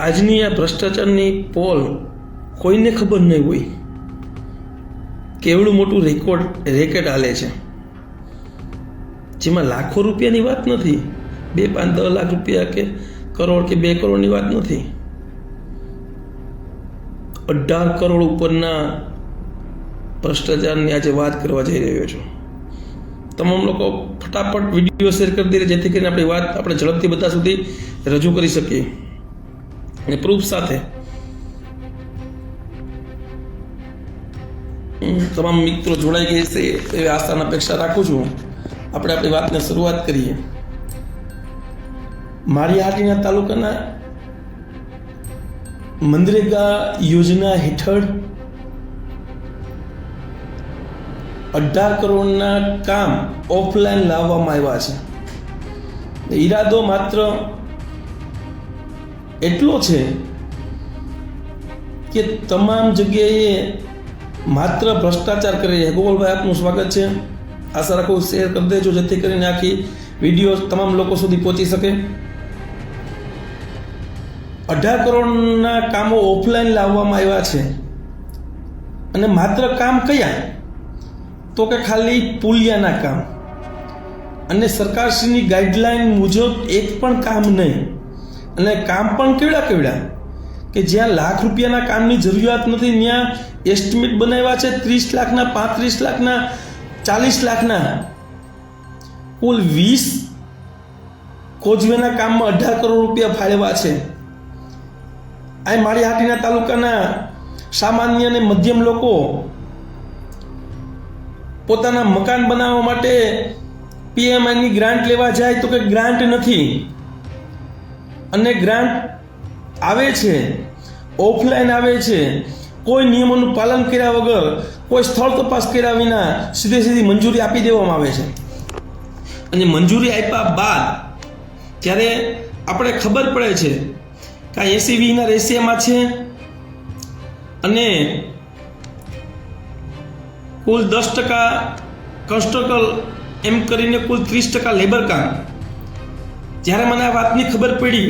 આજની આ ભ્રષ્ટાચારની પોલ કોઈને ખબર નહીં હોય. કેવડું મોટું રેકોર્ડ રેકેટ હાલે છે. જેમાં લાખો રૂપિયાની વાત નથી. બે પાંચ દસ લાખ રૂપિયા કે કરોડ કે બે કરોડની વાત નથી. અઢાર કરોડ ઉપરના ભ્રષ્ટાચારની આજે વાત કરવા જઈ રહ્યો છું. તમામ લોકો ફટાફટ વીડિયો શેર કરી દે જેથી કરીને આપણી વાત આપણે ઝડપથી બધા સુધી રજૂ કરી શકીએ. અને પ્રૂફ સાથે. તમામ મિત્રો જોડાઈ ગયા છે એવી આસ્થાની અપેક્ષા રાખું છું. આપણે આપણી વાતને શરૂઆત કરીએ. મારી આટલીના તાલુકાના મનરેગા યોજના હેઠળ અઢાર કરોડના કામ ઓફલાઈન લાવવામાં આવ્યા છે. ઈરાદો માત્ર એટલો છે કે તમામ જગ્યાએ માત્ર ભ્રષ્ટાચાર કરી. રહ્યા ગોપાલભાઈ આપનું સ્વાગત છે. આશા રાખું શેર કરી દેજો, જેથી કરીને આખી વીડિયો તમામ લોકો સુધી પહોંચી શકે. અઢાર કરોડના કામો ઓફલાઈન લાવવામાં આવ્યા છે. અને માત્ર કામ કયા? તો કે ખાલી પુલિયાના કામ. અને સરકારશ્રીની ગાઈડલાઈન મુજબ એક પણ કામ નહીં. અને કામ પણ કેવડા કેવડા? કે જ્યાં લાખ રૂપિયાના કામની જરૂરિયાત નથી, ત્યાં એસ્ટિમેટ બનાવ્યા છે ત્રીસ લાખના, પાંત્રીસ લાખના, ચાલીસ લાખના. કુલ વીસ કોજવેના કામમાં અઢાર કરોડ રૂપિયા ફાળવ્યા છે. આ મારી હાટીના તાલુકાના સામાન્ય અને મધ્યમ લોકો પોતાના મકાન બનાવવા માટે પીએમઆઈની ગ્રાન્ટ લેવા જાય તો કે ગ્રાન્ટ નથી. અને ગ્રાન્ટ આવે છે ઓફલાઈન આવે છે. કોઈ નિયમોનું પાલન કર્યા વગર, કોઈ સ્થળ તપાસ કર્યા વિના સીધે સીધી મંજૂરી આપી દેવામાં આવે છે. અને મંજૂરી આપ્યા બાદ ત્યારે આપણે ખબર પડે છે કે આ એસી વીના રેશિયામાં છે અને કુલ દસ ટકા કન્સ્ટ્રકલ એમ કરીને કુલ ત્રીસ ટકા લેબર કામ. જ્યારે મને આ વાતની ખબર પડી,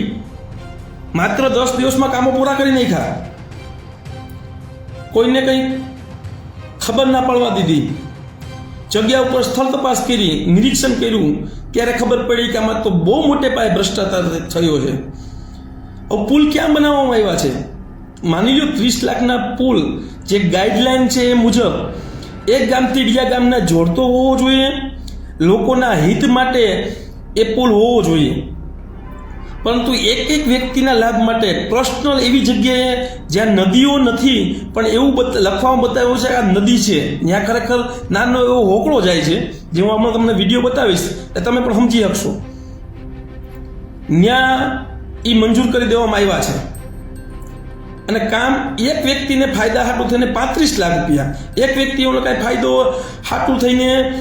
માત્ર દસ દિવસમાં કામો પૂરા કરી નાખ્યા. કોઈને કંઈ ખબર ના પડવા દીધી. જગ્યા ઉપર સ્થળ તપાસ કરી, નિરીક્ષણ કર્યું. ત્યારે ખબર પડી કે આમાં તો બહુ મોટે પાયે ભ્રષ્ટાચાર થયો છે. હવે પુલ ક્યાં બનાવવામાં આવ્યા છે? માની લો ત્રીસ લાખના પુલ, જે ગાઈડલાઈન છે એ મુજબ, એક ગામથી બીજા ગામના જોડતો હોવો જોઈએ. લોકોના હિત માટે એ પુલ હોવો જોઈએ. પરંતુ એક એક વ્યક્તિના લાભ માટે પર્સનલ એવી જગ્યાએ જ્યાં નદીઓ નથી, પણ એવું લખવામાં બતાવ્યું છે કે આ નદી છે. ત્યાં ખરેખર નાનો એવો હોકળો જાય છે, જે હું હમણાં તમને વીડિયો બતાવીશ એ તમે પણ સમજી શકશો. ત્યાં એ મંજૂર કરી દેવામાં આવ્યા છે. અને કામ એક વ્યક્તિને ફાયદા હાટું થઈને પાંત્રીસ લાખ રૂપિયા. એક વ્યક્તિઓનો કાંઈ ફાયદો હાટું થઈને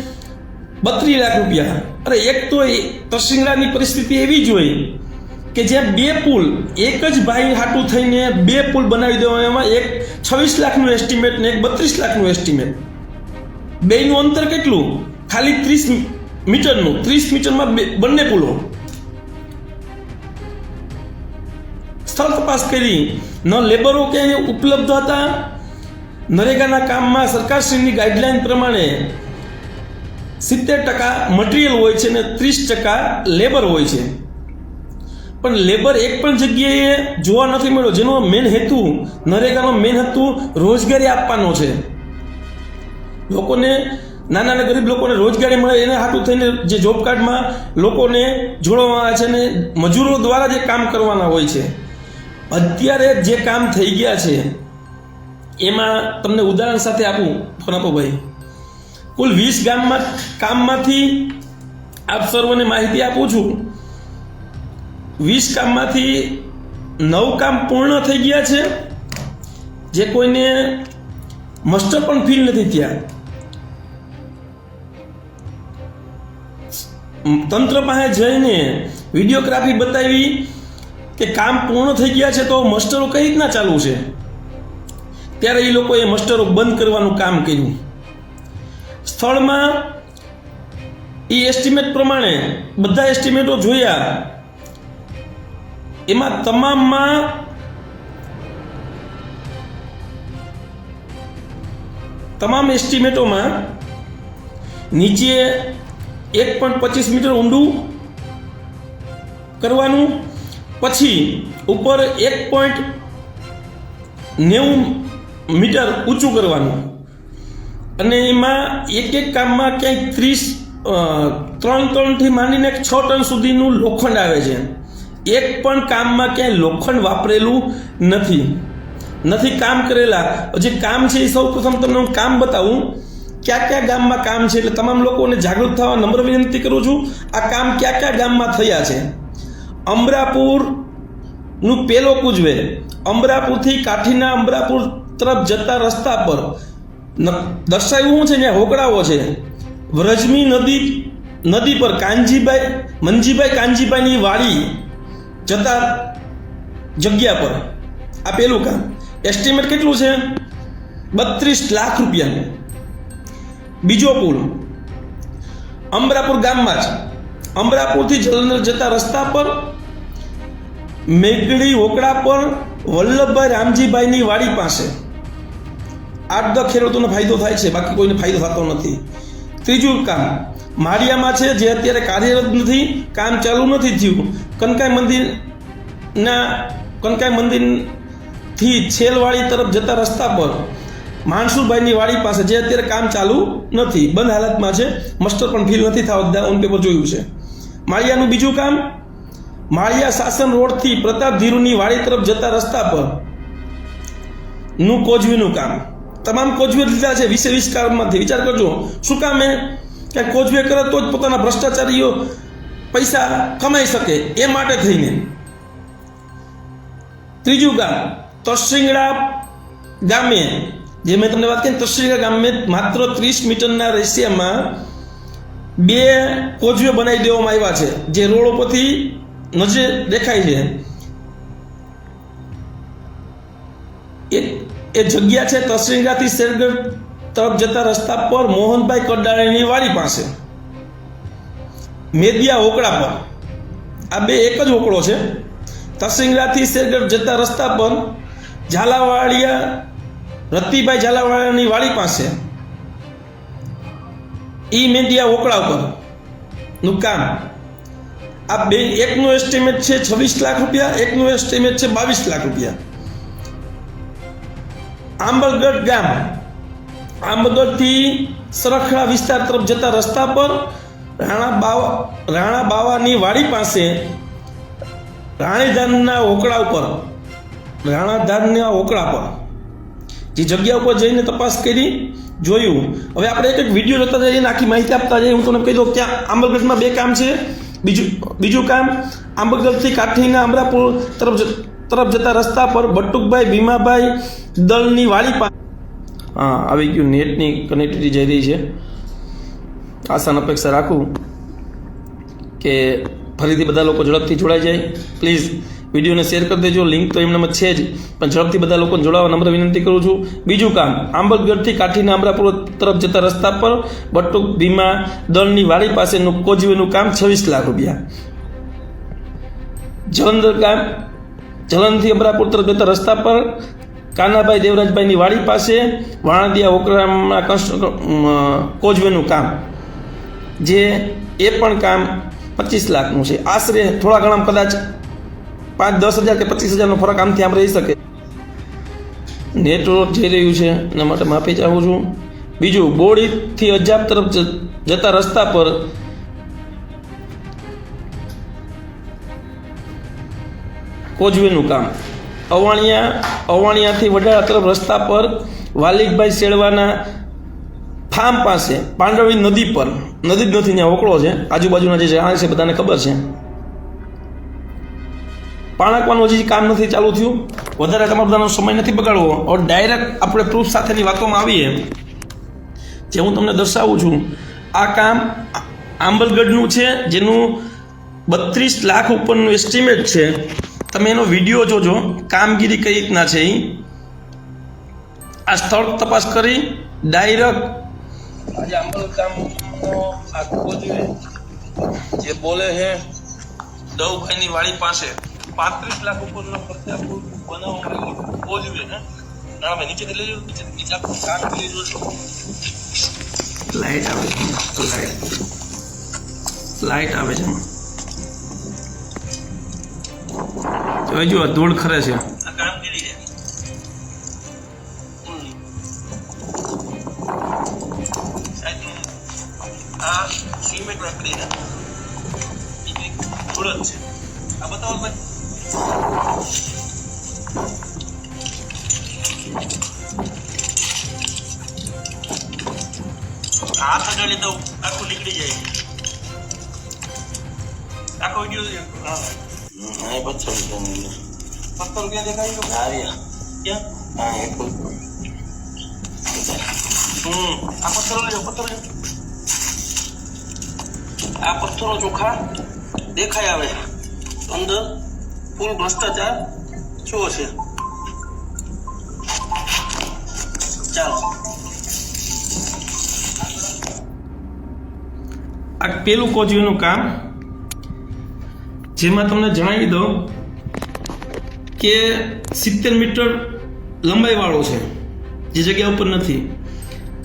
બત્રીસ લાખ રૂપિયા. અરે એક તો તરસિંગડાની પરિસ્થિતિ એવી જ હોય કે જ્યાં બે પુલ, એક જ ભાઈ હાટું થઈને બે પુલ બનાવી દેવા એમાં એક છવ્વીસ લાખનું એસ્ટિમેટ ને એક બત્રીસ લાખનું એસ્ટિમેટ બેનું અંતર કેટલું? ખાલી ત્રીસ મીટરનું. ત્રીસ મીટરમાં બંને પુલો. સ્થળ તપાસ કરી. ન લેબરો ક્યાંય ઉપલબ્ધ હતા? નરેગાના કામમાં સરકારશ્રીની ગાઈડલાઈન પ્રમાણે સિત્તેર ટકા મટીરિયલ હોય છે અને ત્રીસ ટકા લેબર હોય છે. પણ લેબર એક પણ જગ્યાએ જોવા નથી મળ્યો, જેનો મેન હેતુ નરેગાનો મેન હેતુ રોજગારી આપવાનો છે. લોકોને, નાના અને ગરીબ લોકોને રોજગારી મળે એને હાટું થઈને જે જોબ કાર્ડમાં લોકોને જોડવામાં આવે છે અને મજૂરો દ્વારા જે કામ કરવાના હોય છે. અત્યારે જે કામ થઈ ગયા છે, એમાં તમને ઉદાહરણ સાથે આપું, ફોન ભાઈ. કુલ વીસ ગામમાં કામમાંથી આપ સર્વને માહિતી આપું છું. વીસ કામમાંથી નવ કામ પૂર્ણ થઈ ગયા છે. જે કોઈને મસ્ટર પણ ફીલ નથી ત્યાં તંત્ર પાસે જઈને વિડીયોગ્રાફી બતાવી કે કામ પૂર્ણ થઈ ગયા છે તો મસ્ટરો કઈ રીતના ચાલુ છે? ત્યારે એ લોકોએ મસ્ટરો બંધ કરવાનું કામ કર્યું. સ્થળમાં એ એસ્ટિમેટ પ્રમાણે બધા એસ્ટિમેટો જોયા. એમાં તમામમાં તમામ એસ્ટિમેટોમાં નીચે એક પોઈન્ટ પચીસ મીટર ઊંડું કરવાનું, પછી ઉપર એક પોઈન્ટ નેવું મીટર ઊંચું કરવાનું. અને એમાં એક એક કામમાં ક્યાંય ત્રીસ ત્રણ ટનથી માંડીને છ ટન સુધીનું લોખંડ આવે છે. એક પણ કામમાં ક્યાંય લોખંડ વાપરેલું નથી. નથી કામ કરેલા. જે કામ છે એ સૌ પ્રથમ તમને હું કામ બતાવું. કયા કયા ગામમાં કામ છે એટલે તમામ લોકોને જાગૃત થવા નમ્ર વિનંતી કરું છું. આ કામ કયા કયા ગામમાં થયા છે? અમરાપુરનું પેલો કુજવે. અમરાપુરથી કાઠીના અમરાપુર તરફ જતા રસ્તા પર દર્શાવ્યું છે ત્યાં હોકળાઓ છે. વ્રજમી નદી નદી પર કાનજીભાઈ મનજીભાઈ કાનજીભાઈની વાડી જતા જગ્યા પર. આ પેલું કામ. એસ્ટિમેટ કેટલું છે? બત્રીસ લાખ રૂપિયાનું બીજો પુલ. અમરાપુર ગામમાં જ. અમરાપુરથી જલંધર જતા રસ્તા પર મેઘડી હોકડા પર વલ્લભભાઈ રામજીભાઈની વાડી પાસે. આઠ દસ ખેડૂતોને ફાયદો થાય છે, બાકી કોઈને ફાયદો થતો નથી. ત્રીજું કામ, માળિયામાં છે, જે અત્યારે કાર્યરત નથી, કામ ચાલુ નથી થયું, કનકાઈ મંદિરના, કનકાઈ મંદિરથી છેલવાડી તરફ જતા રસ્તા પર માનસુરભાઈની વાડી પાસે જે અત્યારે કામ ચાલુ નથી, બંધ હાલતમાં છે, મસ્ટર પણ ફીલ નથી થવા ઓન પેપર જોયું છે. માળિયાનું બીજું કામ, માળિયા શાસન રોડથી પ્રતાપ ધીરુની વાડી તરફ જતા રસ્તા પરનું કોજવીનું કામ. તમામ કોજવે લીધા છે વીસે વીસ કામમાંથી વિચાર કરજો, શું કામ એ? કે કોજવે કરે તો જ પોતાના ભ્રષ્ટાચારીઓ પૈસા કમાઈ શકે એ માટે થઈને. ત્રીજું ગામ તરસિંગડા ગામે. જે મેં તમને વાત કરી તરસિંગડા ગામે માત્ર ત્રીસ મીટરના રેશિયામાં બે કોજવે બનાવી દેવામાં આવ્યા છે, જે રોડ ઉપરથી નજરે દેખાય છે. એ એ જગ્યા છે તસરીંગાથી શેરગઢ તરફ જતા રસ્તા પર મોહનભાઈ કડાણીની વાડી પાસે. મેદિયા ઓકળા પર. આ બે એક જ હોકળો છે. તસરીંગાથી શેરગઢ જતા રસ્તા પર ઝાલાવાડિયા, રતિભાઈ ઝાલાવાડિયાની વાડી પાસે. ઈ મેદિયા ઓકળા પરનું કામ. આ બે એકનું એસ્ટિમેટ છે છવ્વીસ લાખ રૂપિયા, એકનું એસ્ટિમેટ છે બાવીસ લાખ રૂપિયા. આંબલગઢ ગામ. આંબગઢથી સરખડા વિસ્તાર તરફ જતા રસ્તા પર રાણા બાવા, રાણા બાવાની વાડી પાસે રાણીધાનના ઓકળા ઉપર, રાણાધાનના ઓકળા પર જે જગ્યા ઉપર જઈને તપાસ કરી જોયું. હવે આપણે એક એક વીડિયો જોતા જઈએ આખી માહિતી આપતા જઈએ. હું તમને કહી દઉં ત્યાં આંબલગઢમાં બે કામ છે. બીજું બીજું કામ આંબલગઢથી કાઠીના અમરાપુર તરફ તરફ જતા રસ્તા પર બટુકભાઈ, ભીમાભાઈ દળની વાડી પા હા, આવી ગયું. નેટની કનેક્ટિવિટી જઈ રહી છે. આસાન અપેક્ષા રાખું કે ફરીથી બધા લોકો ઝડપથી જોડાઈ જાય. પ્લીઝ વિડીયોને શેર કરી દેજો. લિંક તો એમનામાં છે જ. પણ ઝડપથી બધા લોકોને જોડાવા નમ્ર વિનંતી કરું છું. બીજું કામ, આંબલગઢથી કાઠીના અમરાપુર તરફ જતા રસ્તા પર બટુક, ભીમા દળની વાડી પાસેનું કોજવેનું કામ છવ્વીસ લાખ રૂપિયા. જલંધર ગામ જલંધથી અમરાપુર તરફ જતા રસ્તા પર કાનાભાઈ દેવરાજભાઈની વાડી પાસે વાણદિયા ઓકરામના કન્સ્ટ્રક કોજવેનું કામ, જે એ પણ કામ પચીસ લાખનું છે. આશરે થોડા ઘણા કદાચ પાંચ દસ હજાર કે પચીસ હજારનો ફરક આમથી આમ રહી શકે. નેટવર્ક જઈ રહ્યું છે, એના માટે માફી ચાહું છું. બીજું, બોડીથી અજાબ તરફ જતા રસ્તા પર કોજવેનું કામ. અવાણિયા, અવાણિયાથી વડાળા તરફ રસ્તા પર વાલિકભાઈ શેળવાના ફાર્મ પાસે, પાંડવી નદી પર, નદી જ નથી, ત્યાં ઓકળો છે, આજુબાજુના જે જાણ છે, બધાને ખબર છે. પાણાકવાનું હજી કામ નથી ચાલુ થયું. વધારે તમારા બધાનો સમય નથી બગાડવો. ઓર ડાયરેક્ટ આપણે પ્રૂફ સાથેની વાતોમાં આવીએ. જે હું તમને દર્શાવું છું, આ કામ આંબલગઢનું છે, જેનું બત્રીસ લાખ ઉપરનું એસ્ટિમેટ છે. તમે એનો વીડિયો જોજો. કામગીરી કઈ રીતના છે એ આ સ્થળ તપાસ કરી ડાયરેક્ટ આજે આંબલ ગામનો આ જોઈએ જે બોલે છે દવભાઈની વાડી પાસે પાંત્રીસ લાખ ઉપરનો ખર્ચા બનાવવામાં આવ્યો જોઈએ હે ના ભાઈ લઈ નીચે નીચે આખું કામ કરી લીધું લાઈટ આવે છે લાઈટ આવે છે. હજુ ધૂળ ખરે છે. આ પથ્થરો લેજો પથ્થરો લેજો આ પથ્થરો ચોખ્ખા દેખાય આવે અંદર ફૂલ ભ્રષ્ટાચાર શું છે ચાલો આ પેલું કોચવીનું કામ જેમાં તમને જણાવી દઉં કે સિત્તેર મીટર લંબાઈવાળો છે, જે જગ્યા ઉપર નથી.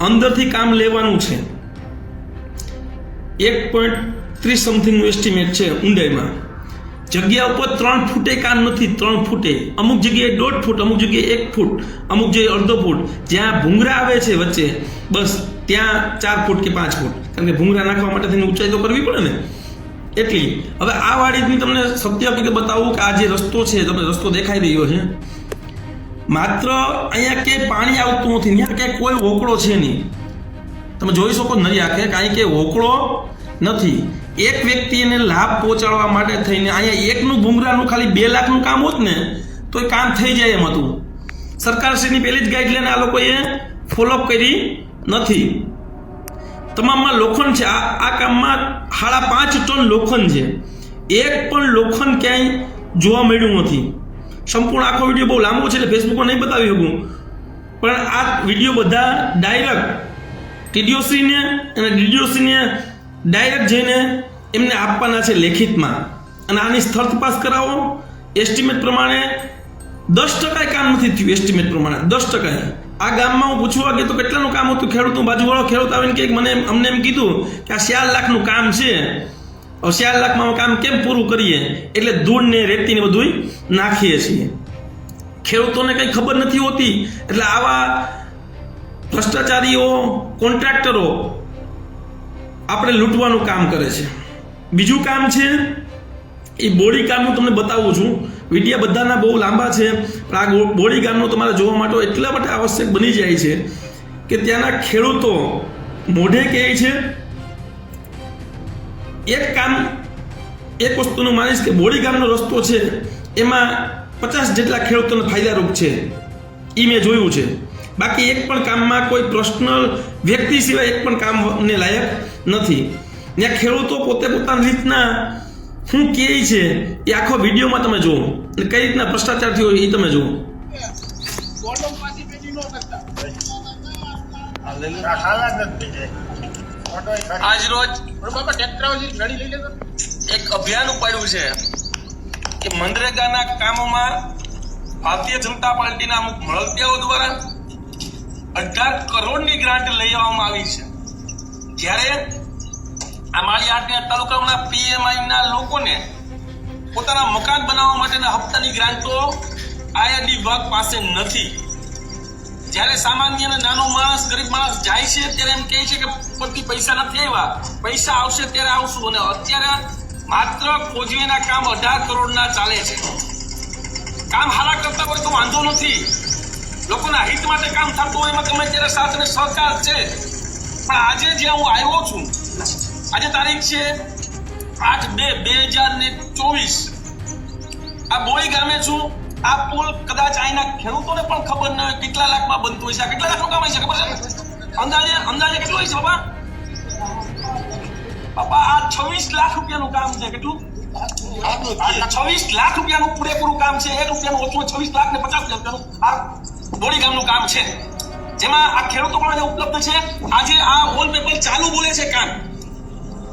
અંદરથી કામ લેવાનું છે. એક પોઈન્ટ ત્રીસ સમથિંગનું એસ્ટિમેટ છે ઊંડાઈમાં. જગ્યા ઉપર ત્રણ ફૂટે કામ નથી, ત્રણ ફૂટે. અમુક જગ્યાએ દોઢ ફૂટ, અમુક જગ્યાએ એક ફૂટ, અમુક જગ્યાએ અડધો ફૂટ. જ્યાં ભૂંગરા આવે છે વચ્ચે, બસ ત્યાં ચાર ફૂટ કે પાંચ ફૂટ. કારણ કે ભૂંગરા નાખવા માટે તેની ઊંચાઈ તો કરવી પડે ને. એટલી હવે આ વાડીની તમને સત્ય હકીકત બતાવું કે આ જે રસ્તો છે, તમને રસ્તો દેખાઈ રહ્યો છે. માત્ર અહીંયા કે પાણી આવતું નથી, ત્યાં ક્યાંય કોઈ વોકળો છે નહીં. તમે જોઈ શકો નરી આંખે કારણ કે વોકળો નથી. એક વ્યક્તિને લાભ પહોંચાડવા માટે થઈને અહીંયા એકનું ભૂંગરાનું ખાલી બે લાખનું કામ હોત ને, તો એ કામ થઈ જાય એમ હતું. સરકારશ્રીની પહેલી જ ગાઈડલાઈન આ લોકોએ ફોલોઅપ કરી નથી. તમામમાં લોખંડ છે. આ આ કામમાં સાડા પાંચ ટન લોખંડ છે. એક પણ લોખંડ ક્યાંય જોવા મળ્યું નથી. સંપૂર્ણ આખો વીડિયો બહુ લાંબો છે એટલે ફેસબુકમાં નહીં બતાવી શકું. પણ આ વીડિયો બધા ડાયરેક્ટ ટીડીઓસીને અને ડીડીઓસીને ડાયરેક્ટ જઈને એમને આપવાના છે લેખિતમાં. અને આની સ્થળ તપાસ કરાવો. એસ્ટિમેટ પ્રમાણે દસ ટકાએ કામ નથી થયું એસ્ટિમેટ પ્રમાણે. દસ ટકા આ ગામમાં હું પૂછવા ગયો તો કેટલાનું કામ હતું? ખેડૂત બાજુવાળો ખેડૂત આવીને કે મને અમને એમ કીધું કે આ ચાર લાખનું કામ છે. ચાર લાખમાં કામ કેમ પૂરું કરીએ? એટલે ધૂળ ને રેતી ને બધું નાખીએ છીએ. ખેડૂતોને કંઈ ખબર નથી હોતી. એટલે આવા ભ્રષ્ટાચારીઓ, કોન્ટ્રાક્ટરો આપણે લૂંટવાનું કામ કરે છે. બીજું કામ છે, એ બોડી કામ હું તમને બતાવું છું. વિડીયા બધાના બહુ લાંબા છે. પણ આ બોડી કામનું તમારે જોવા માટે એટલા માટે આવશ્યક બની જાય છે કે ત્યાંના ખેડૂતો મોઢે કહે છે, એક કામ, એક વસ્તુનું માનીશ કે બોડી ગામનો રસ્તો છે, એમાં પચાસ જેટલા ખેડૂતોને ફાયદારૂપ છે. એ મેં જોયું છે. બાકી એક પણ કામમાં કોઈ પર્સનલ વ્યક્તિ સિવાય એક પણ કામને લાયક નથી. ત્યાં ખેડૂતો પોતે પોતાની રીતના શું કે છે, એ આખો વિડીયોમાં તમે જુઓ. અને કઈ રીતના ભ્રષ્ટાચાર થયો એ તમે જુઓ. આજ રોજ એક અભિયાન ઉપાડ્યું છે કે મનરેગાના કામોમાં ભારતીય જનતા પાર્ટીના અમુક મળતિયાઓ દ્વારા અઢાર કરોડની ગ્રાન્ટ લઈ આવવામાં આવી છે. જ્યારે આ આઠના આટના તાલુકાના પીએમઆઈ ના લોકોને પોતાના મકાન બનાવવા માટેના હપ્તાની ગ્રાન્ટો આઈઆરડી વિભાગ પાસે નથી. જ્યારે સામાન્ય અને નાનો માણસ, ગરીબ માણસ જાય છે, ત્યારે એમ કહે છે કે પરથી પૈસા નથી આવ્યા. પૈસા આવશે ત્યારે આવશું અને અત્યારે માત્ર ફોજવીના કામ અઢાર કરોડના ચાલે છે. કામ હારા કરતા હોય તો વાંધો નથી. લોકોના હિત માટે કામ થતું હોય એમાં તમે ત્યારે સાથ અને સહકાર છે. પણ આજે જ્યાં હું આવ્યો છું આજે તારીખ છે આઠ બે બે હજાર ને ચોવીસ. આ બોળી ગામે છું. આ પુલ કદાચ અહીંના ખેડૂતોને પણ ખબર ન હોય કેટલા લાખમાં બનતું છે. કેટલા લાખનું કામ છે ખબર છે? અંદાજે અંદાજે કેટલું છે બાપા? બાપા, આ છવ્વીસ લાખ રૂપિયાનું કામ છે. કેટલું? છવ્વીસ લાખ રૂપિયાનું પૂરેપૂરું કામ છે. એક રૂપિયાનું ઓછું છવ્વીસ લાખ ને પચાસ રૂપિયાનું આ બોડી ગામનું કામ છે. જેમાં આ ખેડૂતો પણ ઉપલબ્ધ છે. આજે આ ઓલ પેપર ચાલુ બોલે છે કામ.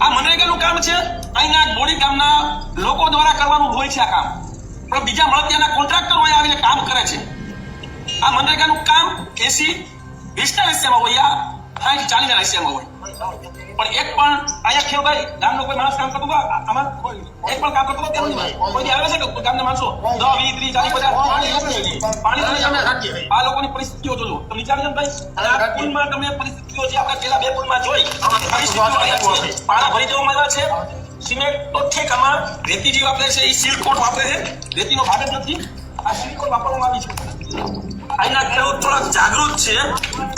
આ મનરેગાનું કામ છે? અહીંના બોડી ગામના લોકો દ્વારા કરવાનું હોય છે આ કામ. પણ બીજા મળતિયાના કોન્ટ્રાક્ટર હોય આવીને કામ કરે છે. આ મનરેગાનું કામ એસી, વીસના રસ્યામાં હોય યા સાઠ ચાલીસના રસ્યામાં હોય. પણ એક પણ અહીંયા ખેવભાઈ ગામનો કોઈ માણસ કામ કરતો હોય આમાં એક પણ કામ કરતો હોય તેમ કોઈ દી આવે છે કે ગામના માણસો? દસ વીસ ત્રીસ ચાલીસ પચાસ પાણી. આ લોકોની પરિસ્થિતિઓ જોજો. તમે વિચારજો ને ભાઈ આ પુલમાં તમે પરિસ્થિતિઓ જે આપણે પેલા બે પુલમાં જોઈ પાણા ભરી દેવામાં આવ્યા છે. સિમેન્ટ તો ઠીક આમાં રેતી જે વાપરે છે એ સિલ્ક વાપરે છે. રેતીનો ભાગ જ નથી. આ સિલ્ક વાપરવામાં આવી છે. અહીંના ખેડૂત થોડાક જાગૃત છે.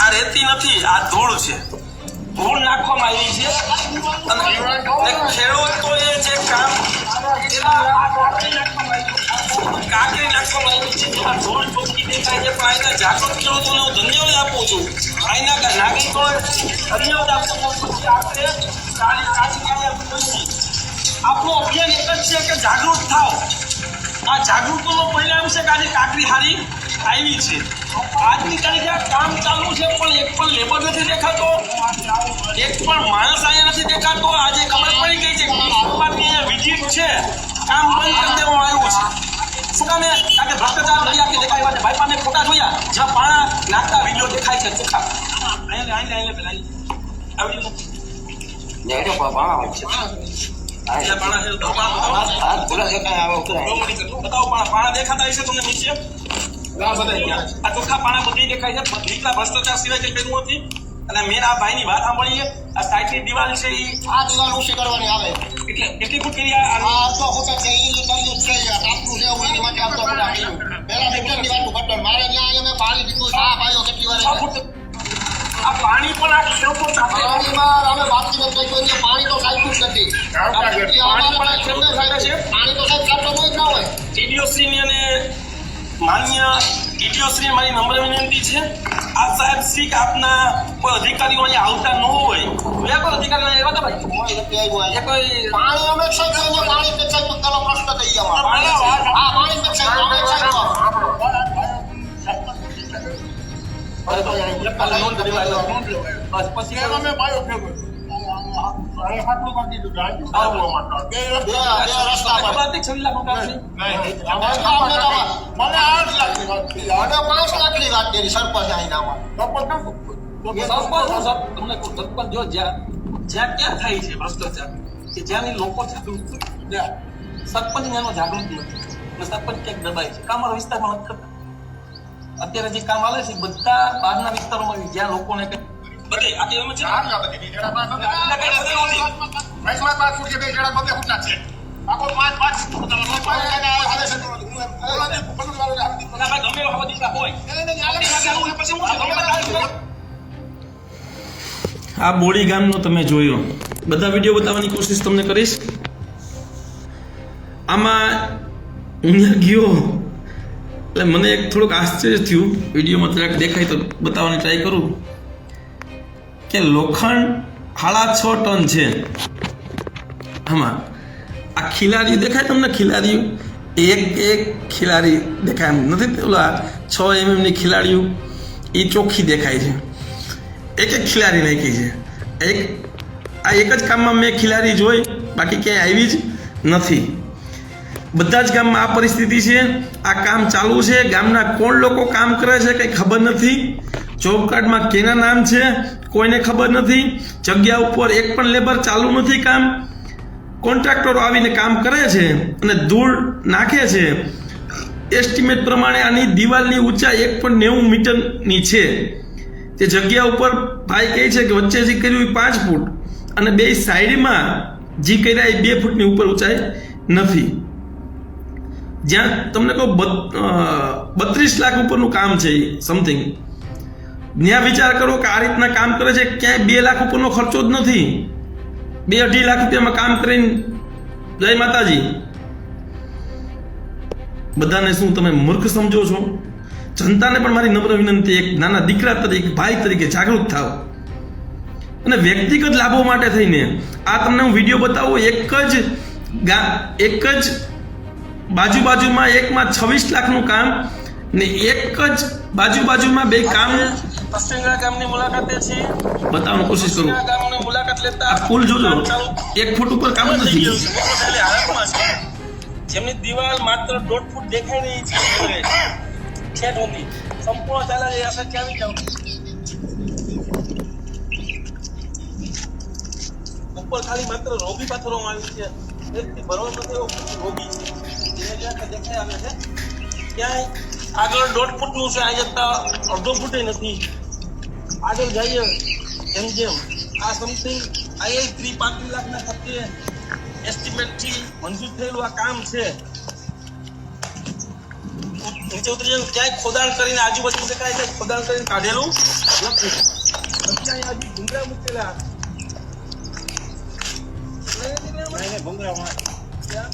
આ રેતી નથી આ ધૂળ છે. ધૂળ નાખવામાં આવી છે. અને અને ખેડૂતોએ જે કામ કાકરી નાખવામાં આવી છે. જેમાં ધૂળ ચોખ્ખી દેખાય છે, પણ અહીંના જાગૃત ખેડૂતોને હું ધન્યવાદ આપું છું. અહીંના નાગરિકોને ધન્યવાદ આપું છું કે આપણે આપણું અભિયાન એક જ છે કે જાગૃત થાવ આ જાગૃતિનો પરિણામ છે કે આજે કાકરી હારી આવી છે. આજની તારીખે કામ ચાલુ છે પણ એક પણ લેબર નથી દેખાતો. એક પણ માણસ અહીંયા નથી દેખાતો. આજે ખબર પડી ગઈ છે અહીંયા વિઝિટ છે. કામ બંધ કરી દેવામાં આવ્યું છે. શું કામે કારણ કે ભ્રષ્ટાચાર લઈ આપી દેખાય માટે ભાઈપાને ખોટા જોયા. જ્યાં પાણા નાખતા વીડિયો દેખાય છે. ચોખ્ખા અહીંયા અહીંયા પેલા આવી જાય પાણા હોય છે. તમને નીચે છે તો પાણા બતાવો. આ છે. ચોખ્ખા પાણા બધી દેખાય છે. નીચલા ભ્રષ્ટાચાર સિવાય કંઈ કર્યું નથી. અને મેન આ ભાઈની વાત સાંભળીએ આ સાઈડની દિવાલ છે એ આ દિવાલ ઊંચી કરવાની આવે. એટલે કેટલી ફૂટ કરી આ આ અડધો ફૂટ છે ઈ કર્યું છે આ છે હું એની માટે અડધો ફૂટ કર્યું પેલા મીટર દિવાલનું બટન. મારે ત્યાં અહીંયા પાણી પીધું સાફ આવ્યો કેટલી વાર આ પાણી પણ આ ખેડૂતો સાથે પાણીમાં અમે નથી કહ્યું પાણી તો સાચું જ નથી. પાણી પણ ખેડૂતો સાથે છે પાણી તો સાહેબ સાચું જ ના હોય ટીડીઓશ્રીની અને માન્ય ટીડીઓશ્રી મારી નમ્ર વિનંતી છે આ સાહેબ શ્રી આપના કોઈ અધિકારીઓ અહીંયા આવતા ન હોય બે કોઈ અધિકારીઓ આવ્યા હતા ભાઈ કોઈ પાણી અમે સાહેબ જોઈએ પાણી તો પોતાનો પ્રશ્ન થઈ ગયો પાણી બસ પછી? અમે તો અમને વાત કરી. સરપંચ તમને સરપંચ જો જ્યાં જ્યાં ક્યાં થાય છે ભ્રષ્ટાચાર કે જ્યાંની લોકો જાગૃત સરપંચ ને એનો જાગૃત નથી. અને સરપંચ ક્યાંક દબાય છે. કામ વિસ્તારમાં નથી કરતા અત્યારે જે કામ આવે છે બધા બહારના વિસ્તારોમાં જ્યાં લોકોને કંઈ- બધે. આ બોડી ગામનો તમે જોયો બધા વીડિયો બતાવવાની કોશિશ તમને કરીશ આમાં અહીંયા ગયો એટલે મને એક થોડુંક આશ્ચર્ય થયું વિડીયોમાં જરાક દેખાય તો બતાવવાની ટ્રાય કરું કે લોખંડ સાડા છ ટન છે. આમાં આ ખિલાડી દેખાય તમને? ખિલાડીઓ? એક એક ખિલાડી દેખાય એમ નથી પેલા છ એમએમની ખિલાડીઓ. એ ચોખ્ખી દેખાય છે. એક એક ખિલાડી નાખી છે. એક, આ એક જ કામમાં મેં ખિલાડી જોઈ, બાકી ક્યાંય આવી જ નથી. બધા જ ગામમાં આ પરિસ્થિતિ છે. આ કામ ચાલુ છે. ગામના કોણ લોકો કામ કરે છે કંઈ ખબર નથી. જોબ કાર્ડમાં કેના નામ છે? કોઈને ખબર નથી, જગ્યા ઉપર એક પણ લેબર ચાલુ નથી કામ. કોન્ટ્રાક્ટરો આવીને કામ કરે છે અને ધૂળ નાખે છે. એસ્ટિમેટ પ્રમાણે આની દિવાલની ઊંચાઈ એક પણ નેવું મીટરની છે. તે જગ્યા ઉપર ભાઈ કહે છે કે વચ્ચે જે કર્યું એ પાંચ ફૂટ અને બે સાઈડમાં જે કર્યા એ બે ફૂટની ઉપર ઊંચાઈ નથી. જ્યાં તમને કહો બત્રીસ લાખ ઉપરનું કામ છે સમથિંગ ત્યાં વિચાર કરો કે આ રીતના કામ કરે છે, ક્યાંય બે લાખ ઉપરનો ખર્ચો જ નથી. બે અઢી લાખ રૂપિયામાં કામ કરીને જય માતાજી. બધાને શું તમે મૂર્ખ સમજો છો? જનતાને પણ મારી નમ્ર વિનંતી, એક નાના દીકરા તરીકે ભાઈ તરીકે જાગૃત થાવ અને વ્યક્તિગત લાભો માટે થઈને, આ તમને હું વીડિયો બતાવું, એક જ એક જ બાજુ બાજુમાં એકમાં છવ્વીસ લાખનું કામ ને એક જ બાજુ બાજુમાં બે કામ પશ્ચિમગઢ ગામની મુલાકાતે છે બતાવવાની કોશિશ કરું. ગામની મુલાકાત લેતા આ પુલ જોજો. એક ફૂટ ઉપર કામ જ નથી. જેમની દિવાલ માત્ર દોઢ ફૂટ દેખાઈ રહી છે. છેક સુધી. સંપૂર્ણ ચાલે છે અસર ક્યાં જાઉં? ઉપર ખાલી માત્ર રોગી પાથરવામાં આવી છે. ભરવા નથી એવો રોગી છે. જે જ્યાં દેખાઈ આવે છે ક્યાંય આગળ દોઢ ફૂટનું છે, આ જતા અડધો ફૂટે નથી. આગળ જઈએ, જેમ જેમ. આ સમથિંગ આઈ ત્રી પાંત્રીસ લાખના ખર્ચે એસ્ટિમેટથી મંજૂર થયેલું આ કામ છે. નીચે ઉતરી જાય ક્યાંય ખોદાણ કરીને આજુબાજુ દેખાય છે, ખોદાણ કરીને કાઢેલું નથી. અહીંયા હજી ભૂંગરા મૂકેલા. ત્યાં?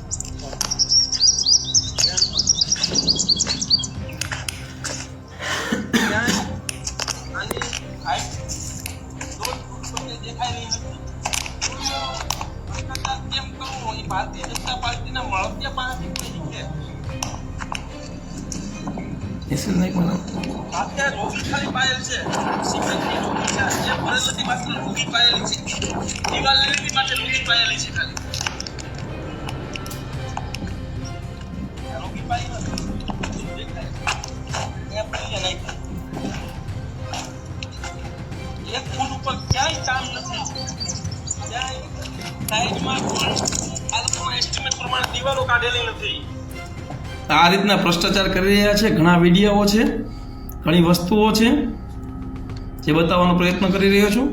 જે ભરેલ નથી માત્ર રોગી પાયેલી છે. દિવાલ લીલી માટે રોગી પાયેલી છે ખાલી. સાઈડમાં પણ આ પ્રમાણે દિવાલો કાઢેલી નથી. આ રીતના ભ્રષ્ટાચાર કરી રહ્યા છે, ઘણા વિડીયાઓ છે, ઘણી વસ્તુઓ છે, જે બતાવવાનો પ્રયત્ન કરી રહ્યો છું.